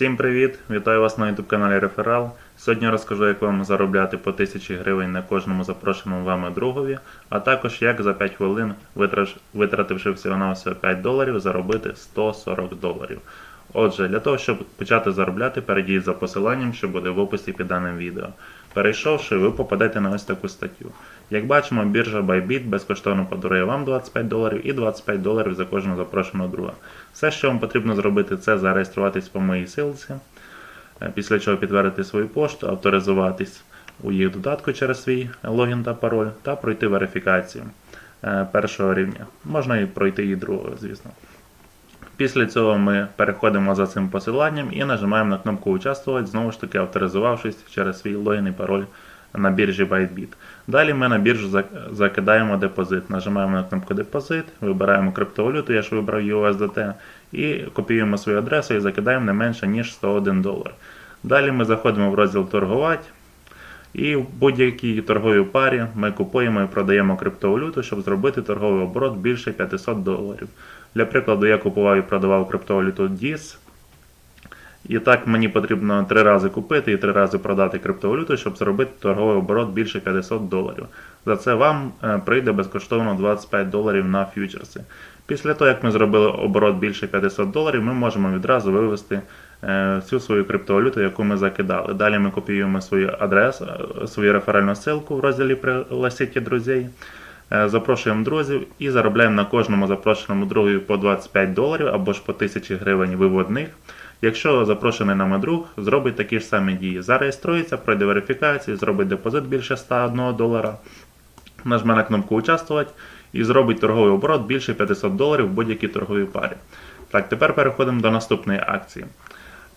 Всім привіт! Вітаю вас на YouTube каналі Реферал. Сьогодні розкажу, як вам заробляти по 1000 гривень на кожному запрошеному вами другові, а також як за 5 хвилин, витративши всього на всього 5 доларів, заробити 140 доларів. Отже, для того, щоб почати заробляти, перейдіть за посиланням, що буде в описі під даним відео. Перейшовши, ви попадете на ось таку статтю. Як бачимо, біржа Bybit безкоштовно подарує вам 25 доларів і 25 доларів за кожного запрошеного друга. Все, що вам потрібно зробити, це зареєструватись по моїй силці, е, після чого підтвердити свою пошту, авторизуватись у їх додатку через свій логін та пароль та пройти верифікацію е, першого рівня. Можна і пройти і другого, звісно. Після цього ми переходимо за цим посиланням і нажимаємо на кнопку Участвувати, знову ж таки авторизувавшись через свій логін і пароль на біржі ByteBit. Далі ми на біржу закидаємо депозит. Нажимаємо на кнопку Депозит, вибираємо криптовалюту, я ж вибрав USDT, і копіюємо свою адресу і закидаємо не менше, ніж 101 долар. Далі ми заходимо в розділ Торгувати. І в будь-якій торговій парі ми купуємо і продаємо криптовалюту, щоб зробити торговий оборот більше 500 доларів. Для прикладу, я купував і продавав криптовалюту DIS. І так мені потрібно три рази купити і три рази продати криптовалюту, щоб зробити торговий оборот більше 500 доларів. За це вам е, прийде безкоштовно 25 доларів на фьючерси. Після того, як ми зробили оборот більше 500 доларів, ми можемо відразу вивести е, всю свою криптовалюту, яку ми закидали. Далі ми копіюємо свою адресу, е, свою реферальну ссылку в розділі «Пригласіть друзей. Е, Запрошуємо друзів і заробляємо на кожному запрошеному другові по 25 доларів або ж по 1000 гривень виводних. Якщо запрошений нами друг зробить такі ж самі дії, зареєструється, пройде верифікацію, зробить депозит більше 101 долара, нажме на кнопку Участвувати і зробить торговий оборот більше 500 доларів в будь-якій торговій парі. Так, тепер переходимо до наступної акції.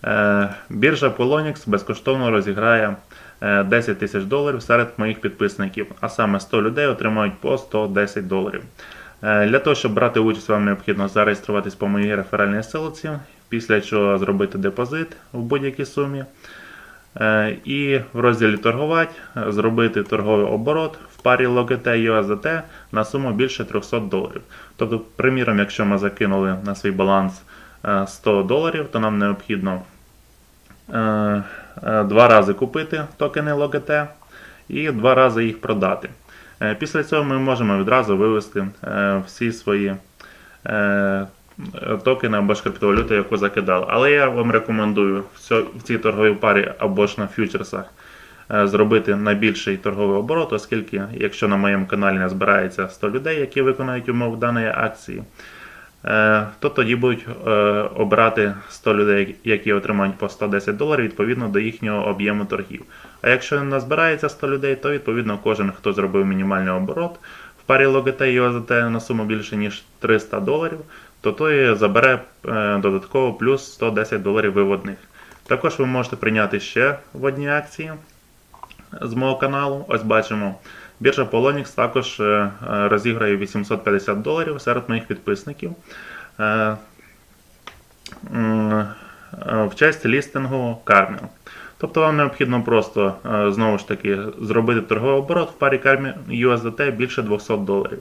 Е, Біржа Polonix безкоштовно розіграє 10 тисяч доларів серед моїх підписників, а саме 100 людей отримають по 110 доларів. Е, Для того, щоб брати участь, вам необхідно зареєструватись по моїй реферальній ссылці, після чого зробити депозит в будь-якій сумі. Е, І в розділі торгувати е, зробити торговий оборот в парі LOGT USDT на суму більше 300 доларів. Тобто, приміром, якщо ми закинули на свій баланс е, 100 доларів, то нам необхідно е, е, два рази купити токени LOGT і два рази їх продати. Е, Після цього ми можемо відразу вивести е, всі свої е, токени або ж криптовалюту, яку закидали. Але я вам рекомендую в цій торговій парі або ж на фьючерсах е, зробити найбільший торговий оборот, оскільки якщо на моєму каналі не збирається 100 людей, які виконають умови даної акції, е, то тоді будуть е, обрати 100 людей, які отримають по 110 доларів відповідно до їхнього об'єму торгів. А якщо не назбирається 100 людей, то відповідно кожен, хто зробив мінімальний оборот в парі LOGT і USDT на суму більше ніж 300 доларів, то той забере е, додатково плюс 110 доларів виводних. Також ви можете прийняти ще в одній акції з мого каналу. Ось бачимо. Біржа Polonix також е, е, розіграє 850 доларів серед моїх підписників. Е, В честь лістингу Carmel. Тобто вам необхідно просто знову ж таки зробити торговий оборот в парі Carmel USDT більше 200 доларів.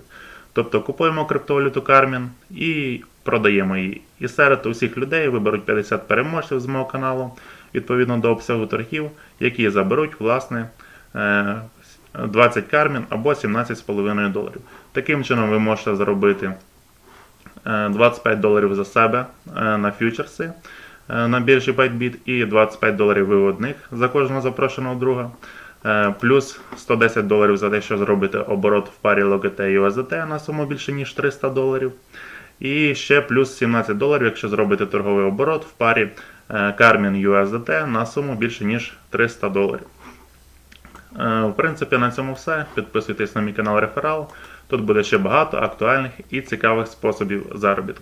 Тобто купуємо криптовалюту Carmin і продаємо її. І серед усіх людей виберуть 50 переможців з мого каналу відповідно до обсягу торгів, які заберуть власне 20 кармін або 17,5 доларів. Таким чином ви можете заробити е, 25 доларів за себе е, на фьючерси е, на біржі ByteBit і 25 доларів виводних за кожного запрошеного друга. Е, Плюс 110 доларів за те, що зробите оборот в парі LOGT і USDT на суму більше ніж 300 доларів. І ще плюс 17 доларів, якщо зробите торговий оборот в парі е, Carmin USDT на суму більше ніж 300 доларів. Е, В принципі, на цьому все. Підписуйтесь на мій канал Реферал. Тут буде ще багато актуальних і цікавих способів заробітку.